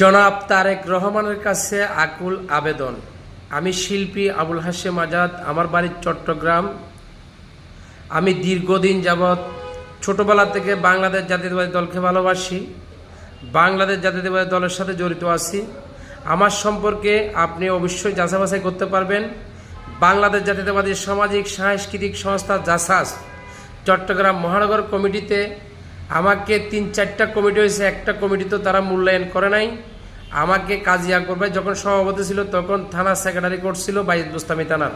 জনাব তারেক রহমানের কাছে আকুল আবেদন। আমি শিল্পী আবুল হাশেম আজাদ, আমার বাড়ি চট্টগ্রাম। আমি দীর্ঘদিন যাবৎ ছোটবেলা থেকে বাংলাদেশ জাতীয়তাবাদী দলকে ভালোবাসি, বাংলাদেশ জাতীয়তাবাদী দলের সাথে জড়িত আছি। আমার সম্পর্কে আপনি অবশ্যই যাচাই বাছাই করতে পারবেন। বাংলাদেশ জাতীয়তাবাদী সামাজিক, সাংস্কৃতিক সংস্থা জাসাস চট্টগ্রাম মহানগর কমিটিতে আমাকে তিন চারটা কমিটি হয়েছে, একটা কমিটি তো তারা মূল্যায়ন করে নাই। আমাকে কাজিয়া করবে যখন সভাপতি ছিল, তখন থানা সেক্রেটারি করছিল বাইজ বুস্তামি থানার।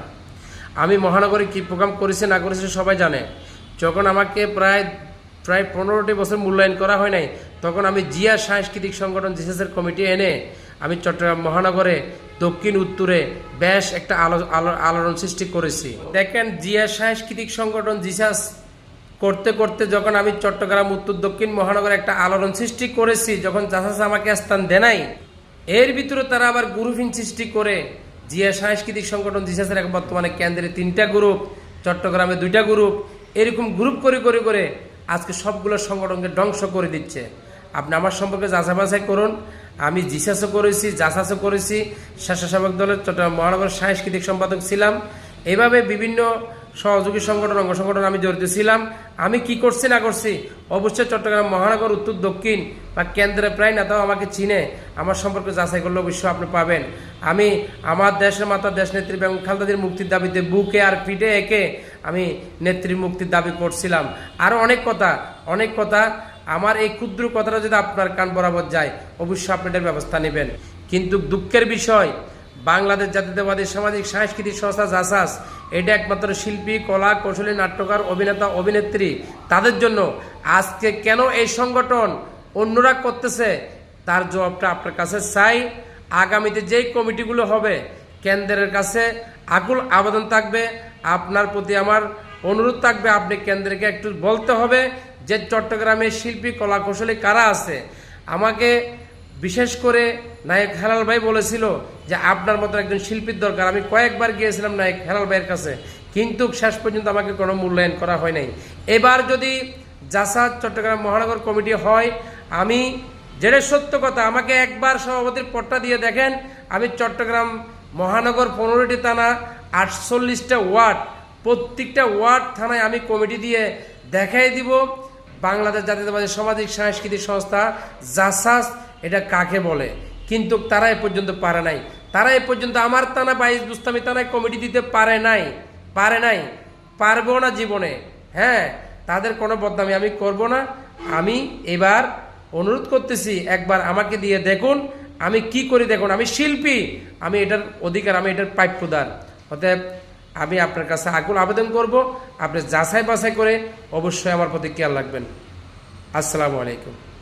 আমি মহানগরে কী প্রোগ্রাম করেছি, না করেছি সবাই জানে। যখন আমাকে প্রায় প্রায় পনেরোটি বছর মূল্যায়ন করা হয় নাই, তখন আমি জিয়া সাংস্কৃতিক সংগঠন জিসেসের কমিটি এনে আমি চট্টগ্রাম মহানগরে দক্ষিণ উত্তরে বেশ একটা আলো, আলো- আলোড়ন সৃষ্টি করেছি। দেখেন, জিয়া সাংস্কৃতিক সংগঠন জিসাস করতে করতে যখন আমি চট্টগ্রাম, উত্তর, দক্ষিণ মহানগরে একটা আলোড়ন সৃষ্টি করেছি, যখন জাসাস আমাকে স্থান দেনাই এর ভিতরে তারা আবার গ্রুপিং সৃষ্টি করে জিয়া সাংস্কৃতিক সংগঠন জিসাসের এক বর্তমানে কেন্দ্রে তিনটা গ্রুপ চট্টগ্রামে দুইটা গ্রুপ এরকম গ্রুপ করে করে করে আজকে সবগুলো সংগঠনকে ধ্বংস করে দিচ্ছে। আপনি আমার সম্পর্কে যাচাই বাছাই করুন। আমি জিসাসও করেছি, জাসাসও করেছি, স্বেচ্ছাসেবক দলের চট্টগ্রাম মহানগর সাংস্কৃতিক সম্পাদক ছিলাম। এভাবে বিভিন্ন সহযোগী সংগঠন, অঙ্গ সংগঠন আমি জড়িত ছিলাম। আমি কি করছি না করছি? অবশ্যই চট্টগ্রাম মহানগর উত্তর দক্ষিণ বা কেন্দ্রে প্রায় নেতাও আমাকে চিনে। আমার সম্পর্কে যাচাই করলে অবশ্যই আপনি পাবেন। আমি আমার দেশের মাতা দেশ নেত্রী বেগম খালদাদের মুক্তির দাবিতে বুকে আর পিঠে একে আমি নেত্রী মুক্তির দাবি করছিলাম। আরও অনেক কথা অনেক কথা। আমার এই ক্ষুদ্র কথাটা যদি আপনার কান বরাবর যায়, অবশ্যই আপনি এটার ব্যবস্থা নেবেন। কিন্তু দুঃখের বিষয় বাংলাদেশ জাতীয়তাবাদী সামাজিক, সাংস্কৃতিক সংস্থা জাসাস, এটা একমাত্র শিল্পী, কলা, কৌশলী, নাট্যকার, অভিনেতা, অভিনেত্রী। তাদের জন্য আজকে কেন এই সংগঠন অন্যরা করতেছে? তার জবাবটা আপনার কাছে চাই। আগামীতে যেই কমিটিগুলো হবে, কেন্দ্রের কাছে আকুল আবেদন থাকবে। আপনার প্রতি আমার অনুরোধ থাকবে, আপনি কেন্দ্রকে একটু বলতে হবে যে চট্টগ্রামের শিল্পী, কলা, কৌশলী কারা আছে? আমাকে বিশেষ করে নায়ক হেলাল ভাই বলেছিল যে আপনার মতো একজন শিল্পীর দরকার। আমি কয়েকবার গিয়েছিলাম নায়ক হেলাল ভাইয়ের কাছে, কিন্তু শেষ পর্যন্ত আমাকে কোনো মূল্যায়ন করা হয় নাই। এবার যদি জাসাদ চট্টগ্রাম মহানগর কমিটি হয়, আমি যেটা সত্য কথা, আমাকে একবার সভাপতির পট্টা দিয়ে দেখেন, আমি চট্টগ্রাম মহানগর পনেরোটি থানা, আটচল্লিশটা ওয়ার্ড, প্রত্যেকটা ওয়ার্ড থানায় আমি কমিটি দিয়ে দেখাই দিব। বাংলাদেশ জাতীয়তাবাদী সামাজিক সাংস্কৃতিক সংস্থা জাসাস এটা কাকে বলে? কিন্তু তারা এ পর্যন্ত পারে নাই। তারা এ পর্যন্ত আমার তানা বাইশ বুস্তামি তানায় কমিটি দিতে পারে নাই। পারে নাই। পারব না জীবনে। হ্যাঁ তাদের কোনো বদনামি আমি করব না। আমি এবার অনুরোধ করতেছি, একবার আমাকে দিয়ে দেখুন, আমি কি করি দেখুন। আমি শিল্পী, আমি এটার অধিকার, আমি এটার প্রাপ্যদার অতএব আমি আপনার কাছে আকুল আবেদন করব। আপনি যাচাই বাছাই করে অবশ্যই আমার প্রতি খেয়াল রাখবেন। আসসালামু আলাইকুম।